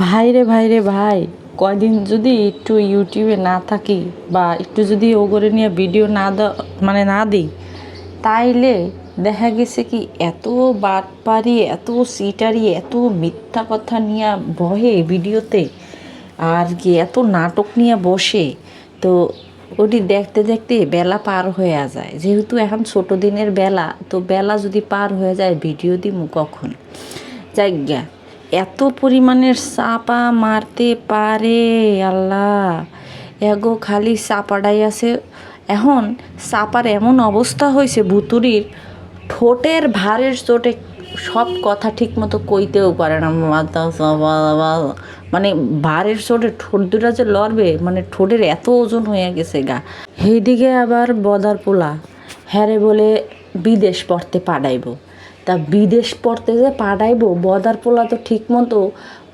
ভাইরে ভাইরে ভাই কয়দিন যদি একটু ইউটিউবে না থাকি বা একটু যদি ওগরে নিয়ে ভিডিও না দেওয়া মানে না দিই, তাইলে দেখা গেছে কি এত বাট বাটপারি এত সিটারি, এত মিথ্যা কথা নিয়ে বহে ভিডিওতে, আর কি এত নাটক নিয়ে বসে, তো ওটি দেখতে দেখতে বেলা পার হয়ে যায়। যেহেতু এখন ছোট দিনের বেলা, তো বেলা যদি পার হয়ে যায়, ভিডিও দিমু কখন? যাই এত পরিমাণের চাপা মারতে পারে আল্লাহ। এগো খালি চাপাটাই আছে। এখন চাপার এমন অবস্থা হয়েছে ভুতুরির ঠোঁটের ভারের চোটে সব কথা ঠিক মতো কইতেও পারে না। মানে ভারের চোটে ঠোঁট দুটা যে লড়বে মানে ঠোঁটের এত ওজন হয়ে গেছে গা। সেইদিকে আবার বদার পোলা হ্যারে বলে বিদেশ পড়তে পাঠাইবো। তা বিদেশ পড়তে যে পাঠাইবো বদার পোলা তো ঠিক মতো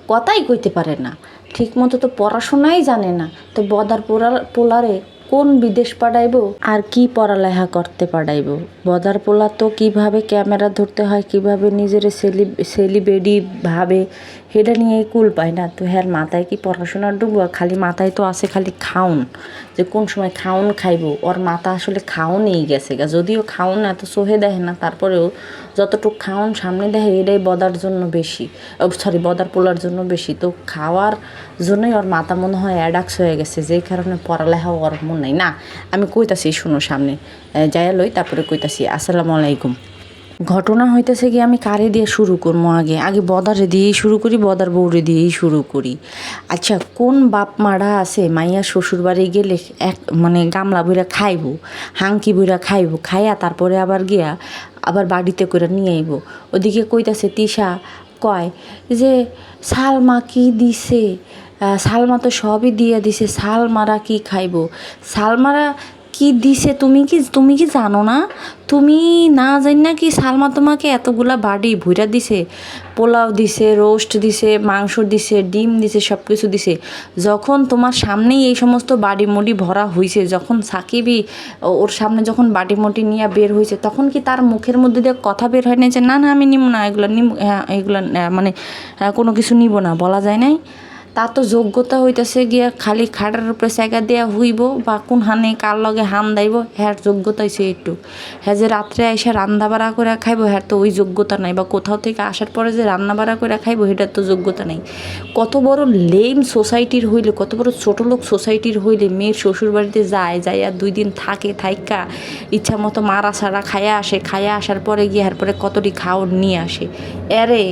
কথাই কইতে পারে না। ঠিক মতো তো পড়াশোনাই জানে না। তো বদার পোলা পোলারে কোন বিদেশ পাঠাইবো আর কি পড়ালেখা করতে পাঠাইব? বদার পোলা তো কীভাবে ক্যামেরা ধরতে হয়, কীভাবে নিজের সেলি, সেলিব্রিটি ভাবে, সেটা নিয়ে কুল পায় না। তো হ্যার মাথায় কি পড়াশোনার ডুবো খালি মাথায় তো আছে খালি খাউন। যে কোন সময় খাউন খাইবো? ওর মাথা আসলে খাউনই গেছে গা। যদিও খাউন এত সোহে দেখে না, তারপরেও যতটুকু খাউন সামনে দেখে, এটাই বদার জন্য বেশি। সরি বদার পোলার জন্য বেশি। তো খাওয়ার জন্যই ওর মাথা মনে হয় অ্যাডাক্স হয়ে গেছে। যেই কারণে পড়ালেখা ওর মন নাই। না, আমি কইতাছি, শুনো সামনে। যাইয়া লই, তারপরে কইতাছি, আসসালামু আলাইকুম। ঘটনা হইতেছে কি, আমি কারে দিয়ে শুরু করব আগে? আগে বদারে দিয়েই শুরু করি, বদার বউরে দিয়েই শুরু করি। আচ্ছা কোন বাপ মারা আছে, মাইয়া শ্বশুর বাড়ি গেলে এক মানে গামলা বইরা খাইবো হাঙ্কি বইরা খাইবো, খাইয়া তারপরে আবার গিয়া আবার বাড়িতে করে নিয়ে আইব? ওদিকে কইতাছে তিশা, কয় যে, সালমা কি দিছে? সালমা তো সবই দিয়ে দিছে। সালমারা কি খাইবো? সালমারা কি দিছে তুমি কি তুমি কি জানো না? তুমি না জানি না কি সালমা তোমাকে এতগুলা বাড়ি ভুইরা দিছে? পোলাও দিছে রোস্ট দিছে মাংস দিছে ডিম দিছে সব কিছু দিছে। যখন তোমার সামনেই এই সমস্ত বাড়ি মুড়ি ভরা হয়েছে যখন সাকিবই ওর সামনে যখন বাড়ি মুটি নিয়ে বের হয়েছে তখন কি তার মুখের মধ্যে দিয়ে কথা বের হয় না যে না না আমি নিব না এগুলো নিব হ্যাঁ এগুলো মানে হ্যাঁ, কোনো কিছু নিব না। বলা যায় নাই? তার তো যোগ্যতা হইতেছে গিয়া খালি খাটার উপরে জায়গা দেওয়া হইব বা কোন হানে কার লগে হান দাইব হ্যার যোগ্যতা হইছে একটু হ্যাঁ যে রাত্রে এসে রান্না বাড়া করে খাইবো হ্যার তো ওই যোগ্যতা নাই বা কোথাও থেকে আসার পরে যে রান্না বাড়া করে খাইবো সেটার তো যোগ্যতা নেই। কত বড় লেম সোসাইটির হইলে, কত বড় ছোট লোক সোসাইটির হইলে মেয়ের শ্বশুর বাড়িতে যায় যায় আর দুই দিন থাকে, থাইকা, ইচ্ছা মতো মারা সারা খায়া আসে, খায়া আসার পরে গিয়ে পরে কতটি খাওয়ার নিয়ে আসে। এরে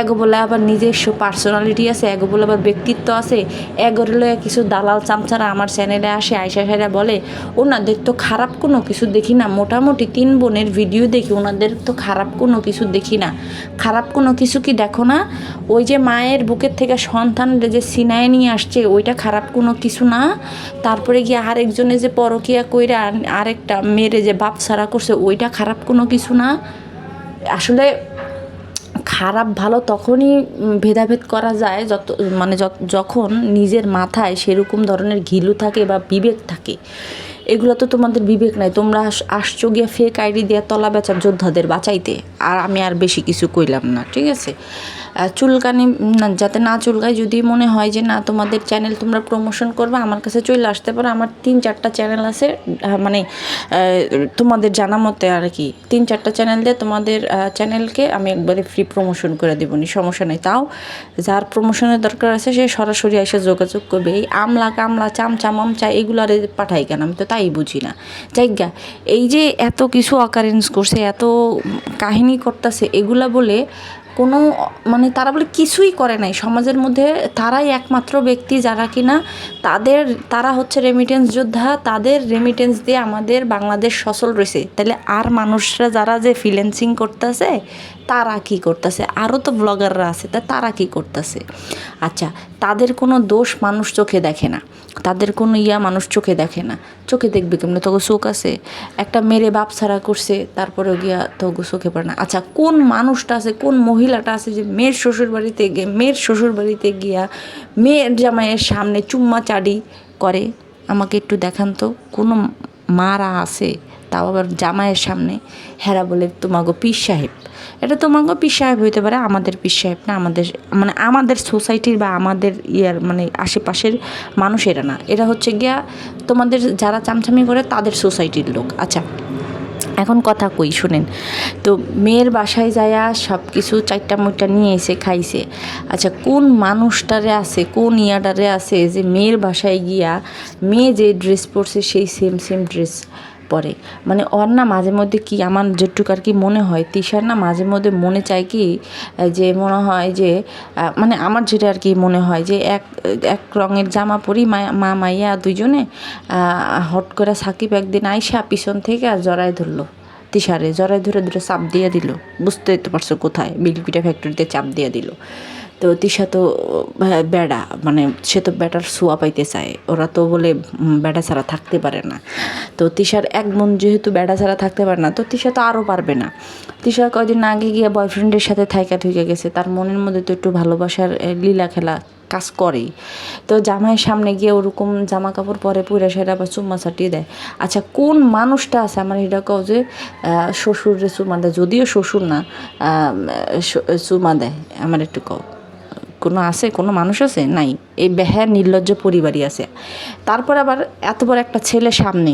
এগো বলে আবার নিজস্ব পার্সোনালিটি আছে, এগো বলে আবার ব্যক্তিত্ব আছে। এগোর কিছু দালাল চামচারা আমার চ্যানেলে আসে আয়সা সাইরা বলে, ওনাদের তো খারাপ কোনো কিছু দেখি না। মোটামুটি তিন বোনের ভিডিও দেখি, ওনাদের তো খারাপ কোনো কিছু দেখি না। খারাপ কোনো কিছু কি দেখো না? ওই যে মায়ের বুকের থেকে সন্তান যে সিনায় নিয়ে আসছে, ওইটা খারাপ কোনো কিছু না? তারপরে গিয়ে আরেকজনে যে পরকিয়া কইরা আরেকটা মেয়েরে যে বাপ সারা করছে, ওইটা খারাপ কোনো কিছু না? আসলে খারাপ ভালো তখনই ভেদাভেদ করা যায় যত মানে যখন নিজের মাথায় সেরকম ধরনের ঘিলু থাকে বা বিবেক থাকে। এগুলো তো তোমাদের বিবেক নাই। তোমরা আস- আসছো গিয়া ফেক আইডি দিয়ে তলা বেচার যোদ্ধাদের বাঁচাইতে। আর আমি আর বেশি কিছু কইলাম না, ঠিক আছে? চুলকানি যাতে না চুলকায়। যদি মনে হয় যে, না, তোমাদের চ্যানেল তোমরা প্রমোশন করবে, আমার কাছে চলে আসতে পারো। আমার তিন চারটা চ্যানেল আছে মানে তোমাদের জানা মতে আর কি। তিন চারটা চ্যানেল দিয়ে তোমাদের চ্যানেলকে আমি একবারে ফ্রি প্রমোশন করে দেবো, নি, সমস্যা নেই। তাও যার প্রমোশনের দরকার আছে, সে সরাসরি এসে যোগাযোগ করবে। এই আমলা, কামলা, চামচা, মামচা এগুলো আর পাঠাই কেন? আমি তো তাই বুঝি না। যাই জায়গা এই যে এত কিছু অকারেন্স করছে, এত কাহিনী করতেছে, এগুলা বলে কোনো মানে তারা বলে কিছুই করে নাই। সমাজের মধ্যে তারাই একমাত্র ব্যক্তি যারা কিনা তাদের, তারা হচ্ছে রেমিটেন্স যোদ্ধা, তাদের রেমিটেন্স দিয়ে আমাদের বাংলাদেশ সচল রয়েছে। তাহলে আর মানুষরা যারা যে ফ্রিল্যান্সিং করতেছে তারা কি করতেছে? আরও তো ব্লগাররা আছে, তা তারা কি করতেছে? আচ্ছা তাদের কোনো দোষ মানুষ চোখে দেখে না। তাদের কোনো ইয়া মানুষ চোখে দেখে না। চোখে দেখবে কেমনে? তোকে চোখ আছে। একটা মেরে বাপ ছাড়া করছে তারপরে গিয়া তোকে চোখে পড়ে না। আচ্ছা কোন মানুষটা আছে, কোন মহিলাটা আছে যে মেয়ের শ্বশুর বাড়িতে গিয়ে মেয়ের শ্বশুর বাড়িতে গিয়া মেয়ের জামাইয়ের সামনে চুম্মা চাড়ি করে? আমাকে একটু দেখান তো, কোনো মারা আছে, তাও আবার জামাইয়ের সামনে? হেরা বলে, তোমাগো পীর সাহেব। এটা তোমাগো পীর সাহেব হইতে পারে, আমাদের পীর সাহেব না, আমাদের মানে আমাদের সোসাইটির বা আমাদের ইয়ার মানে আশেপাশের মানুষ এরা না। এরা হচ্ছে গিয়া তোমাদের যারা চামচামি করে তাদের সোসাইটির লোক। আচ্ছা এখন কথা কই, শুনেন। তো মেয়ের বাসায় যায়া সব কিছু চারটা মুইটা নিয়ে এসে খাইছে। আচ্ছা কোন মানুষটারে আছে, কোন ইয়াটারে আছে যে মেয়ের বাসায় গিয়া মেয়ে যে ড্রেস পরছে সেই সেম সেম ড্রেস পরে মানে ওর না মাঝে মধ্যে কি আমার যেটুক আর কি মনে হয় তিশার না মাঝে মধ্যে মনে চায় কি যে মনে হয় যে মানে আমার যেটা আর কি মনে হয় যে এক এক রঙের জামা পরি মা- মাইয়া দুইজনে আহ, হট করে সাকিব একদিন আইসা পিছন থেকে আর জড়াই ধরলো তিশারে জড়াই ধরে ধরে চাপ দিয়ে দিল। বুঝতে পারছ কোথায় বিলপিটা ফ্যাক্টরিতে চাপ দিয়ে দিল। তো তিশা তো বেড়া মানে সে তো বেটার সোয়া পাইতে চায়। ওরা তো বলে বেড়া ছাড়া থাকতে পারে না। তো তিশার এক মন যেহেতু বেড়া ছাড়া থাকতে পারে না, তো তিশা তো আরও পারবে না। তিশা কয়দিন আগে গিয়ে বয়ফ্রেন্ডের সাথে থাইকা থুইকা গেছে। তার মনের মধ্যে তো একটু ভালোবাসার লীলা খেলা কাজ করেই। তো জামাইয়ের সামনে গিয়ে ওরকম জামা কাপড় পরে পুরে সেটা আবার চুম্মা চাটিয়ে দেয়। আচ্ছা কোন মানুষটা আছে? আমার এটা কও যে শ্বশুরে চুমা দেয়। যদিও শ্বশুর না চুমা দেয়। আমার একটু কও। কোনো আছে, কোনো মানুষ আছে? নাই। এই বেহার নির্লজ্জ পরিবারই আছে। তারপর আবার এত বড় একটা ছেলে সামনে।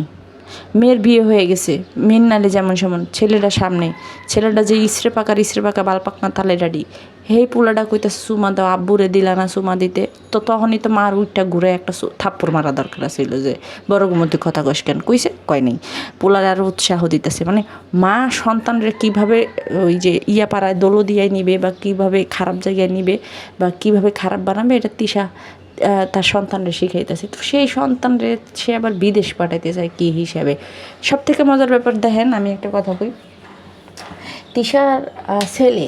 মেয়ের বিয়ে হয়ে গেছে। মেয়ের নালে যেমন সেমন ছেলেটা সামনে। ছেলেটা যে ইসরে পাকার ইসরে পাকা বাল পাকনা তালে ডাডি। হেই পোলাটা কইতাছে, সুমা দাও, আব্বুরে দিলা না চুমা দিতে। তো তখনই তো মার উইটটা ঘুরে একটা থাপ্পড় মারা দরকার ছিল যে, বড় মধ্যে কথা কইস কেন? কইছে, কয় নেই। পোলার আরও উৎসাহ দিতেছে মানে মা সন্তানরা কীভাবে, ওই যে ইয়া পাড়ায় দোলো দিয়ে নিবে বা কীভাবে খারাপ জায়গায় নিবে বা কীভাবে খারাপ বানাবে, এটা তিশা তার সন্তানরে শিখাইতেছে। তো সেই সন্তানরে সে আবার বিদেশ পাঠাইতে চায় কী হিসাবে? সব থেকে মজার ব্যাপার দেখেন, আমি একটা কথা কই। তিশার ছেলে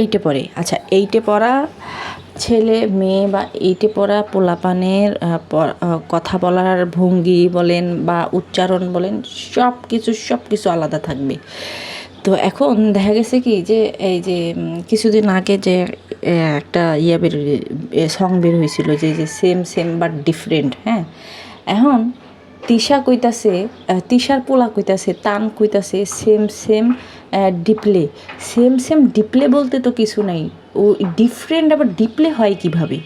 এইটে পড়ে। আচ্ছা এইটে পড়া ছেলে, মেয়ে বা এইটে পড়া পোলাপানের কথা বলার ভঙ্গি বলেন বা উচ্চারণ বলেন সব কিছু সব কিছু আলাদা থাকবে। তো এখন দেখা গেছে কি যে এই যে কিছুদিন আগে যে একটা ইয়া বের সং বের হয়েছিল যে যে সেম সেম বাট ডিফারেন্ট হ্যাঁ? এখন তিশা কইতাছে তিশার পোলা কইতাছে, তান কইতাছে same same display same same display বলতে তো কিছু নাই। ও ডিফারেন্ট আবার ডিপলে হয় কীভাবে?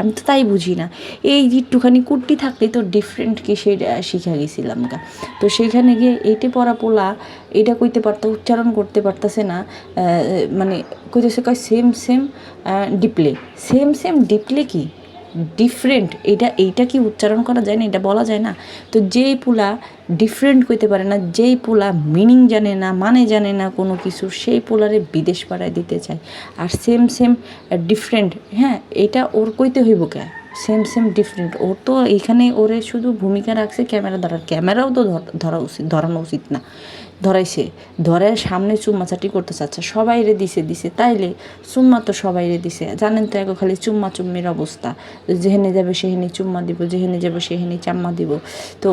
আমি তো তাই বুঝি না। এই একটুখানি কুর্তি থাকলে তো ডিফারেন্ট কিসে শিখা গেছিলাম গা। তো সেইখানে গিয়ে এটে পড়া পোলা, এটা কইতে পারতো, উচ্চারণ করতে পারতেছে না মানে কইতেছে কয় same same display same same display কি? ডিফারেন্ট এটা, এইটা কি উচ্চারণ করা যায় না, এটা বলা যায় না। তো যেই পোলা ডিফারেন্ট কইতে পারে না, যেই পোলা মিনিং জানে না মানে জানে না কোনো কিছু, সেই পোলারে বিদেশ পাড়ায় দিতে চায়। আর সেম সেম ডিফারেন্ট হ্যাঁ এটা ওর কইতে হইব কে? সেম সেম ডিফারেন্ট ওর তো এখানে ওরে শুধু ভূমিকা রাখছে ক্যামেরা ধরার। ক্যামেরাও তো ধর- ধরা উচিত, ধরানো উচিত না। ধরাইছে। ধরায় সামনে চুম্মাচাটি করতে চাচ্ছে। সবাই রে দিছে দিছে। তাইলে চুম্মা তো সবাই রে দিছে। জানেন তো এখন খালি চুম্মা চুম্মির অবস্থা। যেহেনে যাবে সেহেনে চুম্মা দিব, যেহেনে যাবে সেহেনে চাম্মা দিব। তো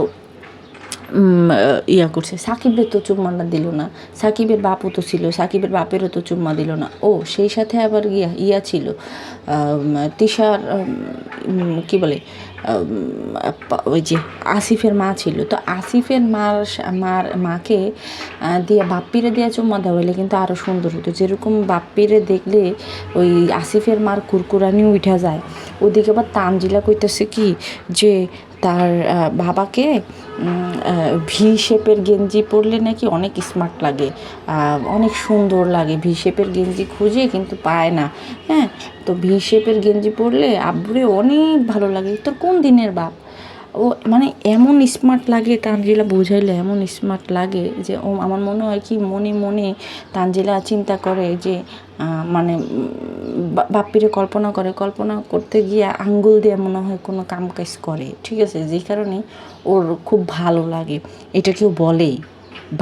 ইয়া করছে। সাকিবের তো চুম্মাটা দিল না। সাকিবের বাপও তো ছিল, সাকিবের বাপেরও তো চুম্মা দিল না। ও, সেই সাথে আবার ইয়া ইয়া ছিল। তিশার কি বলে? ওই যে আসিফের মা ছিল। তো আসিফের মার মার, মাকে দিয়ে, বাপ্পিরে দিয়ে চুম্মা দেওয়া হলে কিন্তু আরও সুন্দর হতো। যেরকম বাপ্পিরে দেখলে ওই আসিফের মার কুরকুরানি উঠা যায়, ওদিকে আবার তানজিলা কইতেছে কি যে তার বাবাকে ভি শেপের গেঞ্জি পরলে নাকি অনেক স্মার্ট লাগে। অনেক সুন্দর লাগে ভি শেপের গেঞ্জি খুঁজে, কিন্তু পায় না। হ্যাঁ তো ভি শেপের গেঞ্জি পরলে আব্বুরে অনেক ভালো লাগে। তোর কোন দিনের বাপ? ও মানে এমন স্মার্ট লাগে তানজিলা বুঝাইলে, এমন স্মার্ট লাগে যে ও, আমার মনে হয় কি মনে মনে তানজিলা চিন্তা করে যে মানে বাপ্পিরে কল্পনা করে, কল্পনা করতে গিয়ে আঙ্গুল দিয়ে মনে হয় কোনো কাম কাজ করে। ঠিক আছে? যে কারণে ওর খুব ভালো লাগে। এটা কেউ বলেই।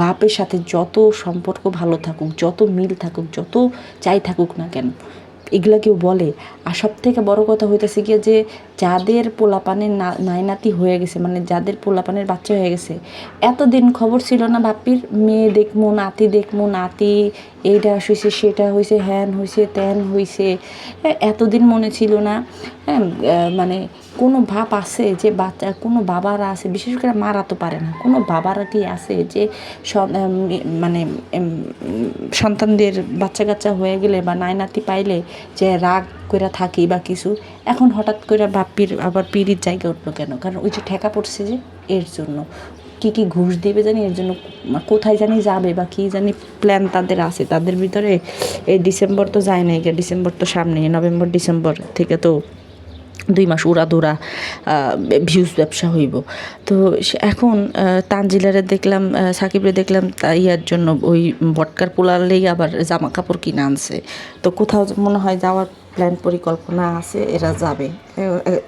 বাপের সাথে যত সম্পর্ক ভালো থাকুক, যত মিল থাকুক, যত চাই থাকুক না কেন, এগুলা কেউ বলে। আর সব থেকে বড় কথা হইতেছে গিয়ে যে যাদের পোলাপানের নাইনাতি হয়ে গেছে মানে যাদের পোলাপানের বাচ্চা হয়ে গেছে, এতদিন খবর ছিল না বাপির মেয়ে দেখমু, নাতি দেখমু, নাতি এইটা হয়েছে সেটা হয়েছে হ্যান হয়েছে ত্যান হয়েছে এতদিন মনে ছিল না হ্যাঁ মানে কোনো ভাব আছে যে বাচ্চা, কোনো বাবারা আছে, বিশেষ করে মারা তো পারে না, কোনো বাবারা কি আছে যে মানে সন্তানদের বাচ্চা কাচ্চা হয়ে গেলে বা নাইনাতি পাইলে যে রাগ করে থাকি বা কিছু, এখন হঠাৎ করে বাপ্পির আবার পিড়ির জায়গা উঠল কেন? কারণ ওই যে ঠেকা পড়ছে যে এর জন্য। কি কি ঘুষ দেবে জানি, এর জন্য কোথায় জানি যাবে বা কী জানি প্ল্যান তাদের আছে। তাদের ভিতরে এই ডিসেম্বর তো যায় না ডিসেম্বর তো সামনে নভেম্বর, ডিসেম্বর থেকে তো দুই মাস উড়া উড়াদুরা ভিউজ ব্যবসা হইব। তো এখন তানজিলারে দেখলাম সাকিবরে দেখলাম ইয়ার জন্য ওই বটকার পোলালেই আবার জামা কাপড় কিনে আনছে। তো কোথাও মনে হয় যাওয়ার প্ল্যান পরিকল্পনা আছে, এরা যাবে।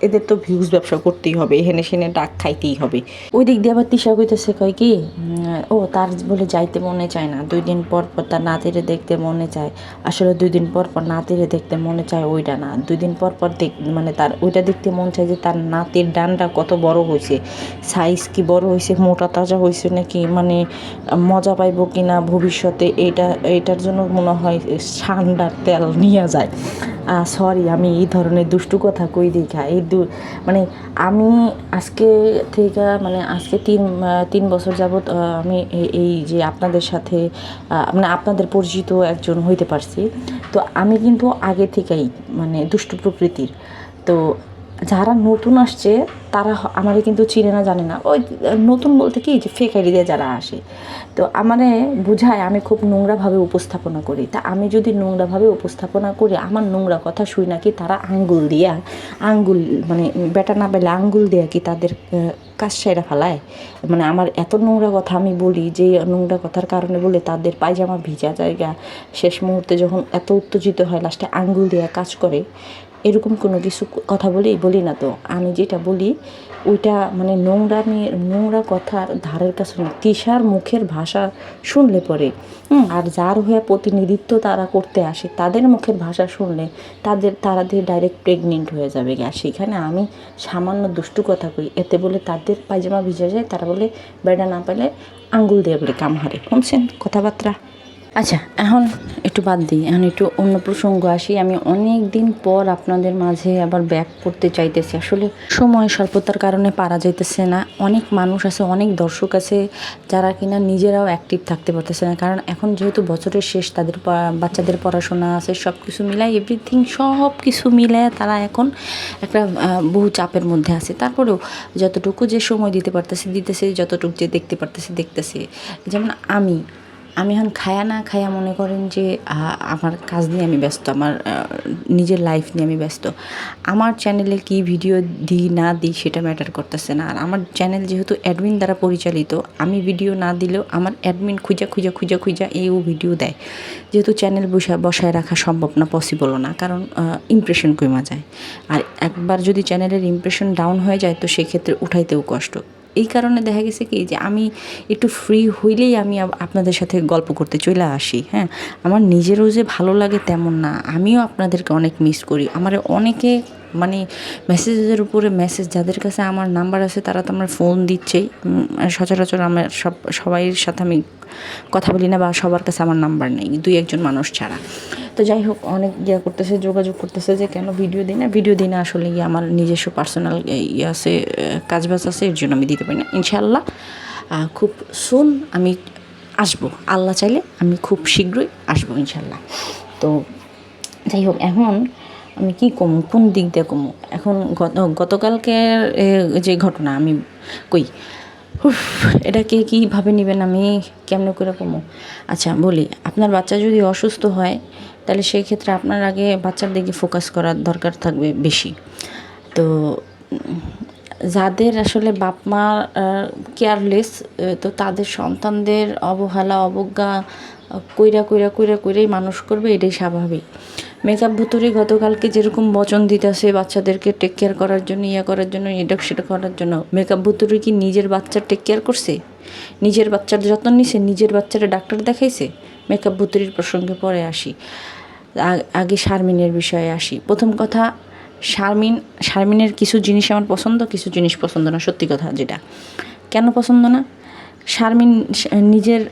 এদের তো ভিউজ ব্যবসা করতেই হবে এখানে সেনে ডাক খাইতেই হবে। ওই দিক দিয়ে আবার তিশা কইতেছে কয় কি ও তার বলে যাইতে মনে চায় না, দুই দিন পর পর তার নাতিরে দেখতে মনে চায়। আসলে দুই দিন পর পর নাতিরে দেখতে মনে চায় ওইটা না, দুই দিন পর পর দেখ মানে তার ওইটা দেখতে মন চায় যে তার নাতির ডানটা কত বড় হয়েছে সাইজ কি বড় হয়েছে মোটা তাজা হয়েছে নাকি মানে মজা পাইবো কি না ভবিষ্যতে, এইটা, এইটার জন্য মনে হয় ঠান্ডার তেল নিয়ে যায়। সরি আমি এই ধরনের দুষ্টু কথা কই দেখা এই দু মানে আমি আজকে থেকে মানে আজকে তিন তিন বছর যাবৎ আমি এই যে আপনাদের সাথে মানে আপনাদের পরিচিত একজন হইতে পারছি। তো আমি কিন্তু আগে থেকেই মানে দুষ্ট প্রকৃতির। তো যারা নতুন আসছে, তারা আমারে কিন্তু চিনে না, জানে না। ওই নতুন বলতে কি, যে ফেক আইডি দিয়ে যারা আসে। তো আমারে বুঝায়, আমি খুব নোংরাভাবে উপস্থাপনা করি। তা আমি যদি নোংরাভাবে উপস্থাপনা করি, আমার নোংরা কথা শুই নাকি, তারা আঙ্গুল দিয়া, আঙ্গুল মানে বেটা না পেলে আঙ্গুল দিয়া কি তাদের কাজ সেরা ফেলায়? মানে আমার এত নোংরা কথা আমি বলি, যে নোংরা কথার কারণে বলে তাদের পায়জামা ভিজা জায়গা, শেষ মুহূর্তে যখন এত উত্তেজিত হয় লাস্টে আঙ্গুল দেওয়া কাজ করে। এরকম কোনো কিছু কথা বলি বলি না তো। আমি যেটা বলি, ওইটা মানে নোংরা নোংরা কথার ধারের কাছে না, তিশার মুখের ভাষা শুনলে পরে আর যার হয়ে প্রতিনিধিত্ব তারা করতে আসে, তাদের মুখের ভাষা শুনলে তাদের, তারা দিয়ে ডাইরেক্ট প্রেগনেন্ট হয়ে যাবে। আর সেখানে আমি সামান্য দুষ্টু কথা কই, এতে বলে তাদের পায়জামা ভিজে যায়, তারা বলে, বেড়া না পেলে আঙ্গুল দিয়ে বলে কাম হারে শুনছেন কথাবার্তা? আচ্ছা এখন একটু বাদ দিই, এখন একটু অন্য প্রসঙ্গ আসি। আমি অনেক দিন পর আপনাদের মাঝে আবার ব্যাক করতে চাইতেছি। আসলে সময় স্বল্পতার কারণে পারা যাইতেছে না। অনেক মানুষ আছে, অনেক দর্শক আছে, যারা কিনা নিজেরাও অ্যাক্টিভ থাকতে পারতেছে না। কারণ এখন যেহেতু বছরের শেষ, তাদের বাচ্চাদের পড়াশোনা আছে সব কিছু মিলাই এভরিথিং সব কিছু মিলায় তারা এখন একটা বহু চাপের মধ্যে আছে। তারপরেও যতটুকু যে সময় দিতে পারতেছে, দিতেছে, যতটুকু যে দেখতে পারতেছে, দেখতেছে। যেমন আমি আমি এখন খায়া না খায়া মনে করেন যে আমার কাজ নিয়ে আমি ব্যস্ত, আমার নিজের লাইফ নিয়ে আমি ব্যস্ত। আমার চ্যানেলে কি ভিডিও দিই, না দিই সেটা ম্যাটার করতেছে না। আর আমার চ্যানেল যেহেতু অ্যাডমিন দ্বারা পরিচালিত, আমি ভিডিও না দিলেও আমার অ্যাডমিন খুঁজা খুঁজা খুঁজা খুঁজা এও ভিডিও দেয়। যেহেতু চ্যানেল বসা, বসায় রাখা সম্ভব না পসিবলও না, কারণ ইমপ্রেশন কমা যায়। আর একবার যদি চ্যানেলের ইমপ্রেশন ডাউন হয়ে যায়, তো সেক্ষেত্রে উঠাইতেও কষ্ট। এই কারণে দেখা গেছে কি যে আমি একটু ফ্রি হইলেই আমি আপনাদের সাথে গল্প করতে চলে আসি হ্যাঁ? আমার নিজেরও যে ভালো লাগে তেমন না, আমিও আপনাদেরকে অনেক মিস করি। আমার অনেকে মানে মেসেজের উপরে মেসেজ যাদের কাছে আমার নাম্বার আছে, তারা তো আমার ফোন দিচ্ছেই। সচরাচর আমার সব, সবাইয়ের সাথে আমি কথা বলি না বা সবার কাছে আমার নাম্বার নেই, দুই একজন মানুষ ছাড়া। তো যাই হোক, অনেক ইয়া করতেছে, যোগাযোগ করতেছে যে কেন ভিডিও দিই না? ভিডিও দিই না আসলে গিয়ে আমার নিজস্ব পার্সোনাল ইয়ে আছে কাজ বাজ আছে, এর জন্য আমি দিতে পারি না। ইনশাল্লাহ খুব সুন আমি আসব। আল্লাহ চাইলে আমি খুব শীঘ্রই আসব ইনশাল্লাহ তো যাই হোক, এখন আমি কি কমু? কোন দিক দিয়ে কমু? এখন গত গতকালকের যে ঘটনা, আমি কই? এটাকে কীভাবে নেবেন? আমি কেমনে করে কমু? আচ্ছা বলি, আপনার বাচ্চা যদি অসুস্থ হয়, তাহলে সেই ক্ষেত্রে আপনার আগে বাচ্চার দিকে ফোকাস করার দরকার থাকবে বেশি। তো, যাদের আসলে বাপ মা কেয়ারলেস তো তাদের সন্তানদের অবহেলা, অবজ্ঞা কইরা কইরা কইরা, কইরাই মানুষ করবে, এটাই স্বাভাবিক। মেকআপ ভুতুরি গতকালকে যেরকম বচন দিতেছে বাচ্চাদেরকে টেক কেয়ার করার জন্য ইয়ে করার জন্য এটা সেটা করার জন্য, মেকআপ ভুতুরি কি নিজের বাচ্চার টেক কেয়ার করছে? নিজের বাচ্চার যত্ন নিছে? নিজের বাচ্চারা ডাক্তার দেখাইছে? মেকআপ ভুতুরির প্রসঙ্গে পরে আসি। আগে শারমিনের বিষয়ে আসি। প্রথম কথা, শারমিন, শারমিনের কিছু জিনিস আমার পছন্দ, কিছু জিনিস পছন্দ না, সত্যি কথা যেটা। কেন পছন্দ না? শারমিন নিজের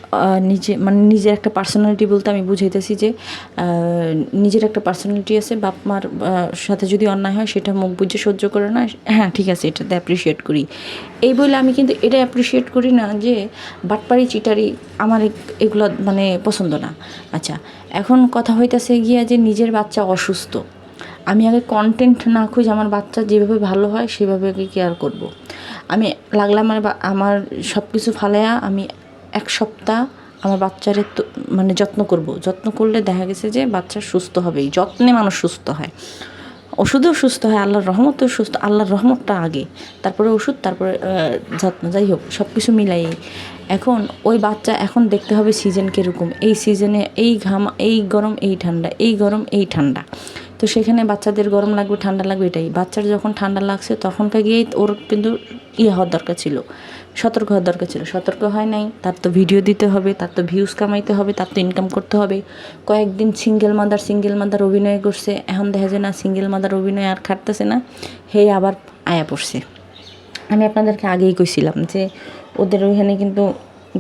নিজে মানে নিজের একটা পার্সোনালিটি বলতে আমি বুঝাইতেছি যে নিজের একটা পার্সোনালিটি আছে বাপ মার সাথে যদি অন্যায় হয়, সেটা মুখ বুঝে সহ্য করে না হ্যাঁ ঠিক আছে, এটাতে অ্যাপ্রিসিয়েট করি। এই বলে আমি কিন্তু এটা অ্যাপ্রিসিয়েট করি না যে, বাটপাড়ি, চিটারি আমার এগুলো মানে পছন্দ না। আচ্ছা এখন কথা হইতেছে গিয়া যে নিজের বাচ্চা অসুস্থ। আমি আগে কন্টেন্ট না খুঁজে আমার বাচ্চা যেভাবে ভালো হয়, সেভাবে আগে কেয়ার করব। আমি লাগলে আমার বা- আমার সব কিছু ফালাইয়া আমি এক সপ্তাহ আমার বাচ্চারে মানে যত্ন করব। যত্ন করলে দেখা গেছে যে বাচ্চা সুস্থ হবেই। যত্নে মানুষ সুস্থ হয়। ওষুধেও সুস্থ হয়, আল্লাহর রহমতেও সুস্থ আল্লাহর রহমতটা আগে। তারপরে ওষুধ, তারপরে যত্ন। যাই হোক সব কিছু মিলাই। এখন ওই বাচ্চা এখন দেখতে হবে সিজন কীরকম। এই সিজনে এই ঘাম এই গরম, এই ঠান্ডা। এই গরম, এই ঠান্ডা। তো সেখানে বাচ্চাদের গরম লাগবে, ঠান্ডা লাগবে এটাই। বাচ্চার যখন ঠান্ডা লাগছে তখনকার গিয়েই ওর কিন্তু ইয়ে হওয়ার দরকার ছিল, সতর্ক হওয়ার দরকার ছিল। সতর্ক হয় নাই, তার তো ভিডিও দিতে হবে, তার তো ভিউজ কামাইতে হবে, তার তো ইনকাম করতে হবে। কয়েকদিন সিঙ্গেল মাদার সিঙ্গেল মাদার অভিনয় করছে, এখন দেখা যায় না সিঙ্গেল মাদার অভিনয় আর খাটতেছে না হে আবার আয়া পড়ছে। আমি আপনাদেরকে আগেই কইছিলাম যে ওদের ওইখানে কিন্তু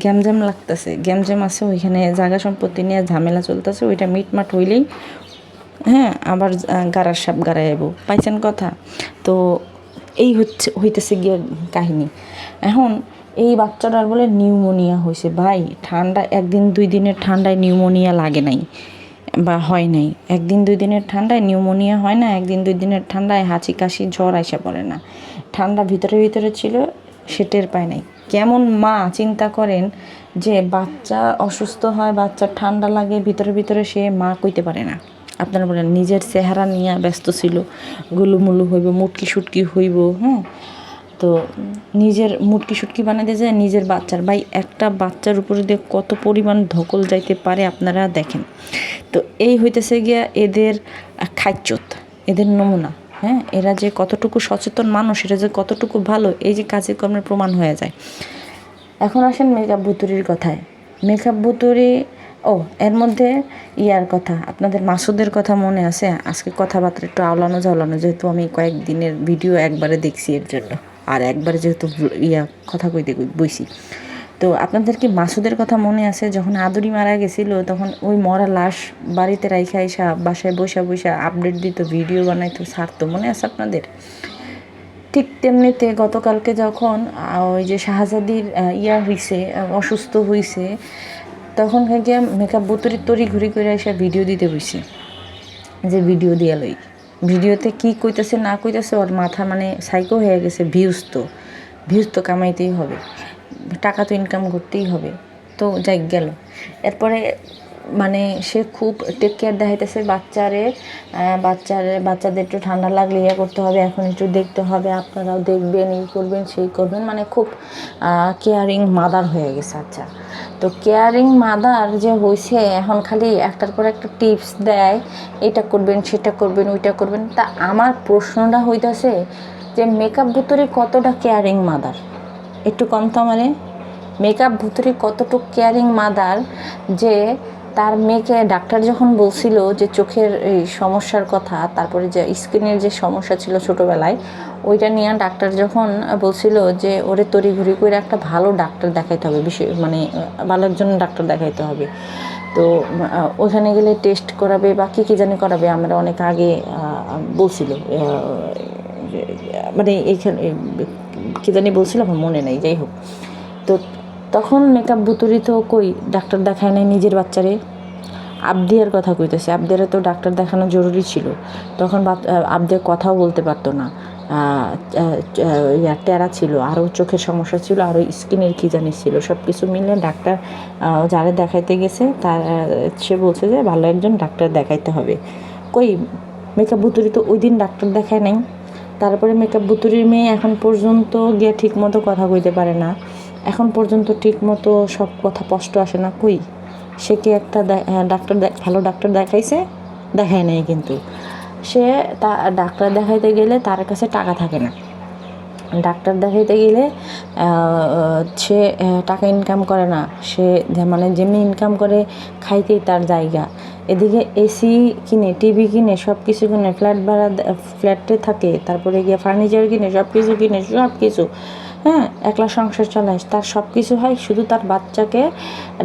গ্যামজ্যাম লাগতেছে, গ্যামজ্যাম আছে, ওইখানে জায়গা সম্পত্তি নিয়ে ঝামেলা চলতেছে, ওইটা মিটমাট হইলেই হ্যাঁ আবার গাড়ার সাপ গাড়াই আইব পাইছেন কথা? তো এই হচ্ছে, হইতেছে গিয়ে কাহিনী। এখন এই বাচ্চাটার বলে নিউমোনিয়া হয়েছে ভাই, ঠান্ডা, একদিন দুই দিনের ঠান্ডায় নিউমোনিয়া লাগে নাই বা হয় নাই। একদিন দুই দিনের ঠান্ডায় নিউমোনিয়া হয় না, একদিন দুই দিনের ঠান্ডায় হাঁচি কাশি জ্বর আইসা পড়ে না। ঠান্ডা ভিতরে ভিতরে ছিল, সে টের পায় নাই। কেমন মা চিন্তা করেন যে বাচ্চা অসুস্থ হয় বাচ্চার ঠান্ডা লাগে, ভিতরে ভিতরে সে মা কইতে পারে না। আপনারা বলেন নিজের চেহারা নিয়ে ব্যস্ত ছিল, গুলুমুলু হইব মুটকি সুটকি হইব হ্যাঁ তো নিজের মুটকি সুটকি বানাতে যায়, নিজের বাচ্চার। ভাই, একটা বাচ্চার উপরে দিয়ে কত পরিমাণ ধকল যাইতে পারে আপনারা দেখেন। তো এই হইতেছে গিয়া এদের খাইচত এদের নমুনা হ্যাঁ? এরা যে কতটুকু সচেতন মানুষ এরা যে কতটুকু ভালো, এই যে কাজে কর্মের প্রমাণ হয়ে যায়। এখন আসেন মেকআপ ভুতুরির কথায়। মেকআপ ভুতুরি ও, এর মধ্যে ইয়ার কথা। আপনাদের মাসুদের কথা মনে আছে? আজকে কথাবার্তা একটু আওলানো ঝাওলানো যেহেতু আমি কয়েকদিনের ভিডিও একবারে দেখছি এর জন্য। আর একবারে যেহেতু ইয়া কথা কইতে কই- বইছি। তো আপনাদের কি মাসুদের কথা মনে আছে? যখন আদুরি মারা গেছিল, তখন ওই মরা লাশ বাড়িতে রাইখা এসা বাসায় বসা বসা আপডেট দিত, ভিডিও বানাইতো, ছাড়তো, মনে আছে আপনাদের? ঠিক তেমনিতে গতকালকে যখন ওই যে শাহজাদির ইয়া হইছে অসুস্থ হইছে তখন গিয়া মেকআপ বুতরি তরি ঘুরি করে এসে ভিডিও দিতে বসি। যে ভিডিও দিয়া লই। ভিডিওতে কি কইতেছে, না কইতেছে, ওর মাথা মানে সাইকো হয়ে গেছে ভিউজ তো। ভিউজ তো কামাইতেই হবে। টাকা তো ইনকাম করতেই হবে। তো যাই গেল। এরপরে মানে সে খুব টেক কেয়ার দেখাইতেছে বাচ্চারে বাচ্চারে, বাচ্চাদের একটু ঠান্ডা লাগলে ইয়ে করতে হবে, এখন একটু দেখতে হবে, আপনারাও দেখবেন, এই করবেন, সেই করবেন মানে খুব কেয়ারিং মাদার হয়ে গেছে আচ্ছা। তো কেয়ারিং মাদার যে হয়েছে এখন খালি একটার পর একটা টিপস দেয়, এটা করবেন, সেটা করবেন, ওইটা করবেন। তা আমার প্রশ্নটা হইতাছে যে মেকআপ ভুতুরে কতটা কেয়ারিং মাদার একটু কম তো মানে মেকআপ ভুতুরে কতটুকু কেয়ারিং মাদার যে তার মেয়েকে ডাক্তার যখন বলছিল যে চোখের এই সমস্যার কথা, তারপরে যে স্কিনের যে সমস্যা ছিল ছোটোবেলায়, ওইটা নিয়ে ডাক্তার যখন বলছিল যে ওরে তড়িঘড়ি করে একটা ভালো ডাক্তার দেখাইতে হবে বিশেষ মানে ভালো একজন ডাক্তার দেখাইতে হবে। তো ওখানে গেলে টেস্ট করাবে বা কী কী জানি করাবে আমরা অনেক আগে বলছিল। মানে এইখানে, কী জানি বলছিল, আমার মনে নেই, যাই হোক। তো তখন মেকআপ বুতুরি তো কই? ডাক্তার দেখায় নাই নিজের বাচ্চারে? আবদিয়ার কথা কইতেছে। আবদিয়ারে তো ডাক্তার দেখানো জরুরি ছিল। তখন বাত- আহ, আবদিয়া কথাও বলতে পারতো না। আহ, আহ, ইয়া টেরা ছিল আরও চোখের সমস্যা ছিল আরও স্কিনের কী জানি ছিল। সব কিছু মিলে ডাক্তার যারা দেখাইতে গেছে তার সে বলছে যে ভালো একজন ডাক্তার দেখাইতে হবে। কই মেকআপ বুতুরি তো ওই দিন ডাক্তার দেখায় নাই। তারপরে মেকআপ বুতুরির মেয়ে এখন পর্যন্ত গিয়ে ঠিক মতো কথা কইতে পারে না। এখন পর্যন্ত ঠিক মতো সব কথা স্পষ্ট আসে না। কই? সে কি একটা ডাক্তার ভালো ডাক্তার দেখাইছে? দেখায় নাই কিন্তু। সে তা ডাক্তার দেখাইতে গেলে তার কাছে টাকা থাকে না। ডাক্তার দেখাইতে গেলে সে টাকা ইনকাম করে না। সে মানে যেমনি ইনকাম করে, খাইতেই তার জায়গা। এদিকে এসি কিনে টিভি কিনে সব কিছু কিনে ফ্ল্যাট ভাড়া ফ্ল্যাটে থাকে। তারপরে গিয়ে ফার্নিচার কিনে সব কিছু কিনে সব কিছু হ্যাঁ একলা সংসার চালায়। তার সব কিছু হয় শুধু তার বাচ্চাকে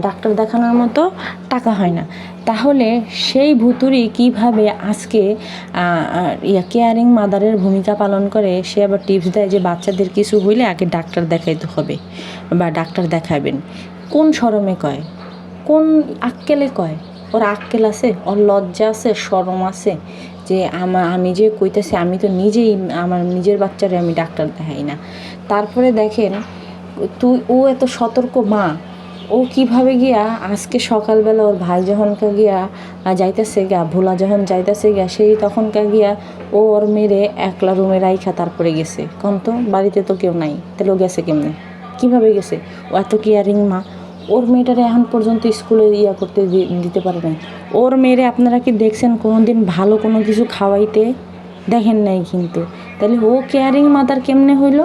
ডাক্তার দেখানোর মতো টাকা হয় না। তাহলে সেই ভুতুরি কীভাবে আজকে ইয়া কেয়ারিং মাদারের ভূমিকা পালন করে, সে আবার টিপস দেয় যে বাচ্চাদের কিছু হইলে আগে ডাক্তার দেখাইতে হবে বা ডাক্তার দেখাবেন কোন শরমে কয়? কোন আক্কেলে কয়? ওর আক্কেল আছে? ওর লজ্জা আছে? শরম আছে? যে আমার আমি যে কইতেছি, আমি তো নিজেই আমার নিজের বাচ্চারে আমি ডাক্তার দেখাই না। তারপরে দেখেন, তুই ও এত সতর্ক মা। ও কীভাবে গিয়া আজকে সকালবেলা ওর ভাই যখনকে গিয়া যাইতেছে গিয়া, ভোলা যখন যাইতেছে গিয়া, সেই তখনকার গিয়া ও ওর মেরে একলা রুমে রাইখা তারপরে গেছে। কোন তো, বাড়িতে তো কেউ নাই। তাহলে ও গেছে কেমনে? কীভাবে গেছে? ও এত কেয়ারিং মা। ওর মেয়েটারে এখন পর্যন্ত স্কুলে ইয়া করতে দিতে পারে নাই। ওর মেয়েরে আপনারা কি দেখছেন কোনো দিন ভালো কোনো কিছু খাওয়াইতে? দেখেন নাই কিন্তু। তাহলে ও কেয়ারিং মাদার কেমনে হইল?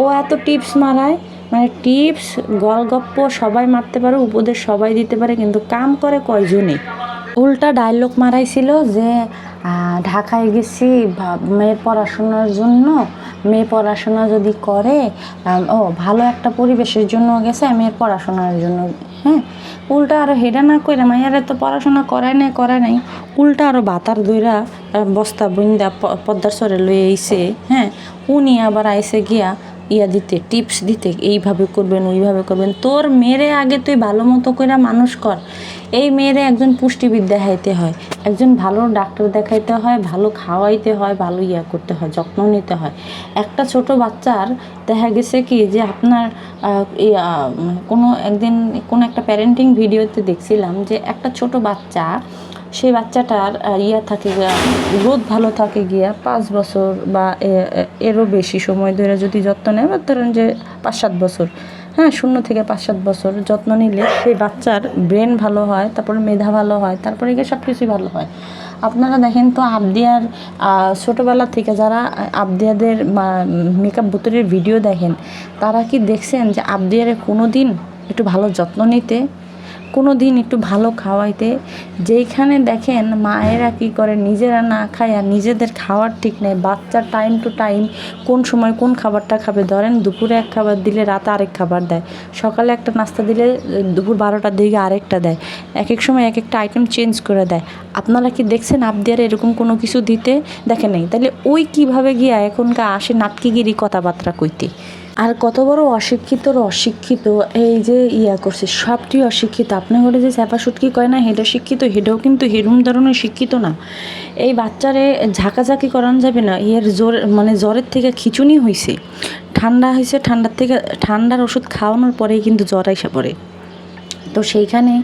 ও এত টিপস মারায় মানে টিপস গল্প সবাই মারতে পারে, উপদেশ সবাই দিতে পারে, কিন্তু কাম করে কয়জনে? উল্টা ডায়লগ মারাইছিল যে ঢাকায় গেছি মেয়ের পড়াশোনার জন্য মেয়ে পড়াশোনা যদি করে ও, ভালো একটা পরিবেশের জন্য গেছে, মেয়ের পড়াশোনার জন্য। হ্যাঁ? উল্টা আরও হেডা না করে মাইয়ারে তো পড়াশোনা করায় নাই করায় নাই। উল্টা আরও বাতার দুইরা বস্তা বুন্দা পদ্মার সরে লয়ে আইছে। হ্যাঁ? উনি আবার আইসে গিয়া ইয়া দিতে, টিপস দিতে, এইভাবে করবেন, ওইভাবে করবেন। তোর মেয়েরে আগে তুই ভালো মতো করে মানুষ কর। এই মেয়েরে একজন পুষ্টিবিদ দেখাইতে হয়, একজন ভালো ডাক্তার দেখাইতে হয়, ভালো খাওয়াইতে হয়, ভালো ইয়া করতে হয়, যত্ন নিতে হয়। একটা ছোট বাচ্চার দেখা গেছে কি যে আপনার কোনো একদিন কোনো একটা প্যারেন্টিং ভিডিওতে দেখছিলাম যে একটা ছোট বাচ্চা সেই বাচ্চাটার ইয়া থাকে গ্রোথ ভালো থাকে গিয়া পাঁচ বছর বা এরও বেশি সময় ধরে যদি যত্ন নেয়, বা ধরেন যে পাঁচ সাত বছর হ্যাঁ শূন্য থেকে পাঁচ সাত বছর যত্ন নিলে সেই বাচ্চার ব্রেন ভালো হয়, তারপরে মেধা ভালো হয়, তারপরে গিয়ে সব কিছুই ভালো হয়। আপনারা দেখেন তো আবদিয়ার ছোটোবেলা থেকে যারা আবদিয়াদের মেকআপ বোতলের ভিডিও দেখেন, তারা কি দেখছেন যে আবদিয়ারে কোনো দিন একটু ভালো যত্ন নিতে কোনো দিন একটু ভালো খাওয়াইতে। যেইখানে দেখেন মায়েরা কি করে, নিজেরা না খায় আর নিজেদের খাওয়ার ঠিক নেই। বাচ্চা টাইম টু টাইম কোন সময় কোন খাবারটা খাবে। ধরেন দুপুরে এক খাবার দিলে রাতে আরেক খাবার দেয়। সকালে একটা নাস্তা দিলে দুপুর বারোটার দিকে আরেকটা দেয়। এক এক সময় এক একটা আইটেম চেঞ্জ করে দেয়। আপনারা কি দেখছেন আবদিয়ার এরকম কোনো কিছু দিতে? দেখেন নাই। তাহলে ওই কীভাবে গিয়া এখনকার আসে নাটকিগিরি কথাবার্তা কইতে? আর কত বড় অশিক্ষিতর অশিক্ষিত, এই যে ইয়া করছে, সবটি অশিক্ষিত। আপনি হলে যে চ্যাপা সুটকি কয় না হেডা শিক্ষিত, হেডাও কিন্তু হেরুম ধরনের শিক্ষিত না। এই বাচ্চারে ঝাঁকাঝাঁকি করানো যাবে না, ইয়ের জ্বর মানে জ্বরের থেকে খিচুনি হয়েছে ঠান্ডা হয়েছে ঠান্ডার থেকে, ঠান্ডার ওষুধ খাওয়ানোর পরেই কিন্তু জ্বর আইসা পড়ে। তো সেইখানে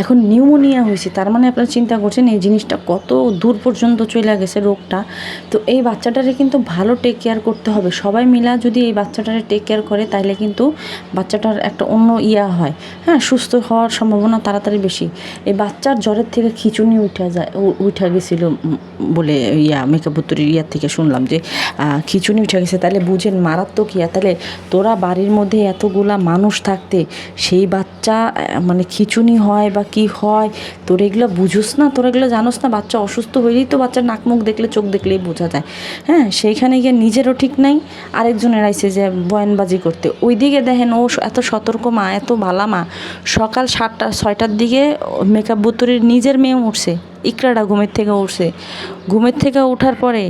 এখন নিউমোনিয়া হয়েছে। তার মানে আপনারা চিন্তা করছেন এই জিনিসটা কত দূর পর্যন্ত চলে গেছে রোগটা। তো এই বাচ্চাটারে কিন্তু ভালো টেক কেয়ার করতে হবে। সবাই মিলা যদি এই বাচ্চাটারে টেক কেয়ার করে তাহলে কিন্তু বাচ্চাটার একটা অন্য ইয়া হয়। হ্যাঁ সুস্থ হওয়ার সম্ভাবনা তাড়াতাড়ি বেশি। এই বাচ্চার জ্বরের থেকে খিচুনি উঠে যায় উঠে গেছিল বলে ইয়া মেকআপ বুতুরির ইয়ার থেকে শুনলাম যে খিচুনি উঠে গেছে। তাহলে বুঝেন মারাত্মক ইয়া। তাহলে তোরা বাড়ির মধ্যে এতগুলা মানুষ থাকতে সেই বাচ্চা মানে খিচুনি হয় বা কি হয়, তোর এগুলো বুঝোস না, তোর এগুলো জানোস না, বাচ্চা অসুস্থ হইলেই তো বাচ্চার নাক মুখ দেখলে, চোখ দেখলেই বোঝা যায়। হ্যাঁ সেইখানে গিয়ে নিজেরও ঠিক নাই, আরেকজনের আইসে যে বয়ানবাজি করতে। ওই দিকে দেখেন ও এত সতর্ক মা, এত ভালা মা। সকাল সাতটা, ছয়টার দিকে মেকআপ বুতুরির নিজের মেয়ে উঠছে। ইকরাটা ঘুমের থেকে উঠছে। ঘুমের থেকে ওঠার পরে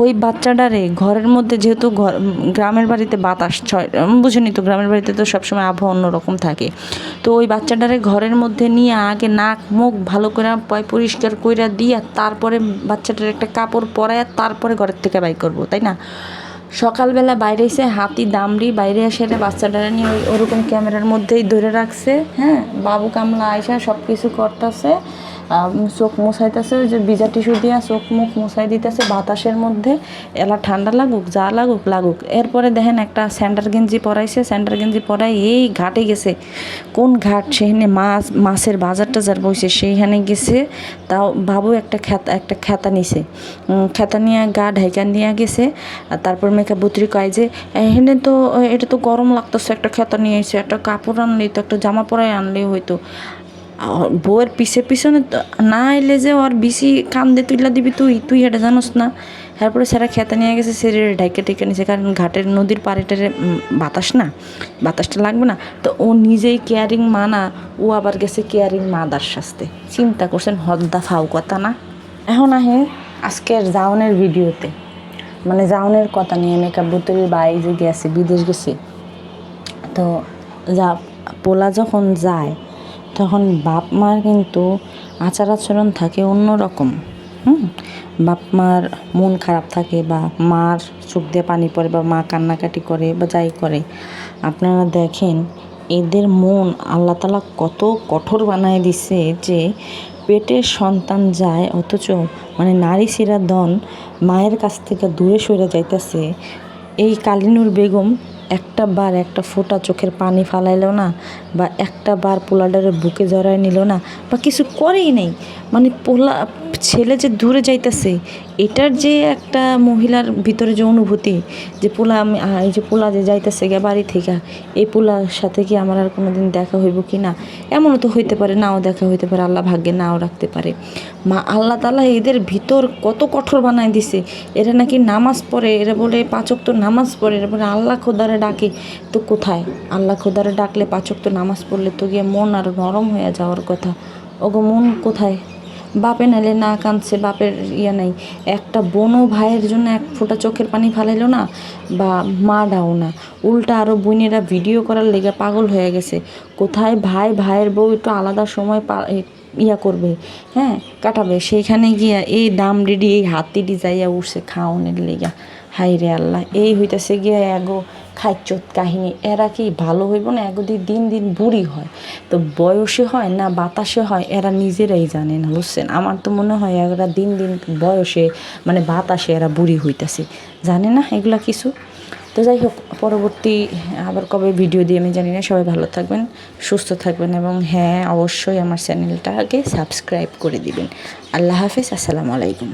ওই বাচ্চাটারে ঘরের মধ্যে যেহেতু ঘর, গ্রামের বাড়িতে বাতাস ছয় বুঝেনি তো গ্রামের বাড়িতে তো সবসময় আবহাওয়া অন্যরকম থাকে। তো ওই বাচ্চাটারে ঘরের মধ্যে নিয়ে আগে নাক, মুখ ভালো করে পয় পরিষ্কার কইরা দিয়া তারপরে বাচ্চাটার একটা কাপড় পরায় তারপরে ঘরের থেকে বাই করব, তাই না? সকালবেলা বাইরে এসে হাতি দামড়ি বাইরে এসে এটা বাচ্চাটারা নিয়ে ওই ওরকম ক্যামেরার মধ্যেই ধরে রাখছে হ্যাঁ? বাবু কামলা আয়সা সব কিছু করতেছে। চোখ মোছাইতেছে যে ভিজা টিস্যু দিয়া চোখ মুখ মোছাই দিতেছে বাতাসের মধ্যে। এলা ঠান্ডা লাগুক, যা লাগুক লাগুক। এরপরে দেখেন একটা স্যান্ডার গেঞ্জি পরাইছে, স্যান্ডার গেঞ্জি পরাই এই ঘাটে গেছে। কোন ঘাট? সেখানে মাছ, মাছের বাজার টাজার বসে সেইখানে গেছে। তাও বাবু একটা খেতা একটা খেতা নিছে। খেতা নিয়ে গা ঢাইকা নিয়ে গেছে, আর তারপর মেকআপ বুতরি কয় যে, এখানে তো, এটা তো গরম লাগতেছে, একটা খেতা নিয়ে এসে, একটা কাপড় আনলেই তো, একটা জামা পরাই আনলেই হয়তো বউয়ের পিছে পিছনে না এলে যে ওর বেশি কান্দে তুইলা দিবি তুই তুই এটা জানোস না। তারপরে সেরা খেতে নিয়ে গেছে, সেরে ঢাইকে টেকে নিছে, কারণ ঘাটের নদীর পাড়ে টাড়ে বাতাস না, বাতাসটা লাগবে না। তো ও নিজেই কেয়ারিং মা না, ও আবার গেছে কেয়ারিং মাদার শাস্তে চিন্তা করছেন, হদ্দা ফাউ কথা না। এখন আহে আজকের জাউনের ভিডিওতে। মানে জাউনের কথা নিয়ে মেকআপ বোতলের বাই যে গেছে, বিদেশ গেছে। তো যা, পোলা যখন যায় তখন বাপ মার কিন্তু আচার আচরণ থাকে অন্যরকম, হুম? বাপ মার মন খারাপ থাকে বা মার চোখ দিয়ে পানি পড়ে বা মা কান্নাকাটি করে বা যাই করে। আপনারা দেখেন, এদের মন আল্লাহ তালা কত কঠোর বানায় দিছে যে পেটের সন্তান যায় অথচ মানে নারী সিরা দন মায়ের কাছ থেকে দূরে সরে যাইতেছে। এই কালিনুর বেগম একটা বার একটা ফোটা চোখের পানি ফালাইলো না বা একটা বার পোলাডারে বুকে জড়ায় নিল না বা কিছু করেই নেই। মানে পোলা, ছেলে যে দূরে যাইতেছে এটার যে একটা মহিলার ভিতরে যে অনুভূতি, যে পোলা আমি এই যে পোলা যে যাইতেছে গে বাড়ি থেকে, এই পোলার সাথে কি আমার আর কোনো দিন দেখা হইব কি না? এমনও তো হইতে পারে, নাও দেখা হইতে পারে, আল্লাহ ভাগ্যে নাও রাখতে পারে। মা, আল্লাহ তালা এদের ভিতর কত কঠোর বানায় দিছে। এরা নাকি নামাজ পড়ে, এরা বলে পাচক তো নামাজ পড়ে, এরা বলে আল্লাহ খোদারে ডাকে, তো কোথায়? আল্লাহ খোদারে ডাকলে পাচক তো নামাজ পড়লে তো গিয়ে মন আরও নরম হয়ে যাওয়ার কথা। ওগো মন কোথায়? বাপে নাইলে না কাঁদছে, বাপের ইয়ে নাই। একটা বোনও ভাইয়ের জন্য এক ফোঁটা চোখের পানি ফালাইলো না, বা মা ডাও না। উল্টা আরও বোনেরা ভিডিও করার লেগে পাগল হয়ে গেছে। কোথায় ভাই, ভাইয়ের বউ একটু আলাদা সময় পা ইয়া করবে হ্যাঁ কাটাবে? সেইখানে গিয়া এই দাম রেডি, এই হাতিডি যাইয়া উঠছে খাওনের লেগা। হাই রে আল্লাহ, এই হইতেছে গিয়া এগো খাইচত কাহিনী। এরা কি ভালো হইব না? এগোদি দিন দিন বুড়ি হয়। তো বয়সে হয় না, বাতাসে হয়, এরা নিজেরাই জানে না, বুঝছেন? আমার তো মনে হয় এরা দিন দিন বয়সে মানে বাতাসে এরা বুড়ি হইতেছে। জানে না এগুলা কিছু? তো যাই হোক, পরবর্তী আবার কবে ভিডিও দিয়ে আমি জানি না। সবাই ভালো থাকবেন, সুস্থ থাকবেন এবং হ্যাঁ অবশ্যই আমার চ্যানেলটাকে সাবস্ক্রাইব করে দিবেন। আল্লাহ হাফিজ, আসসালামু আলাইকুম।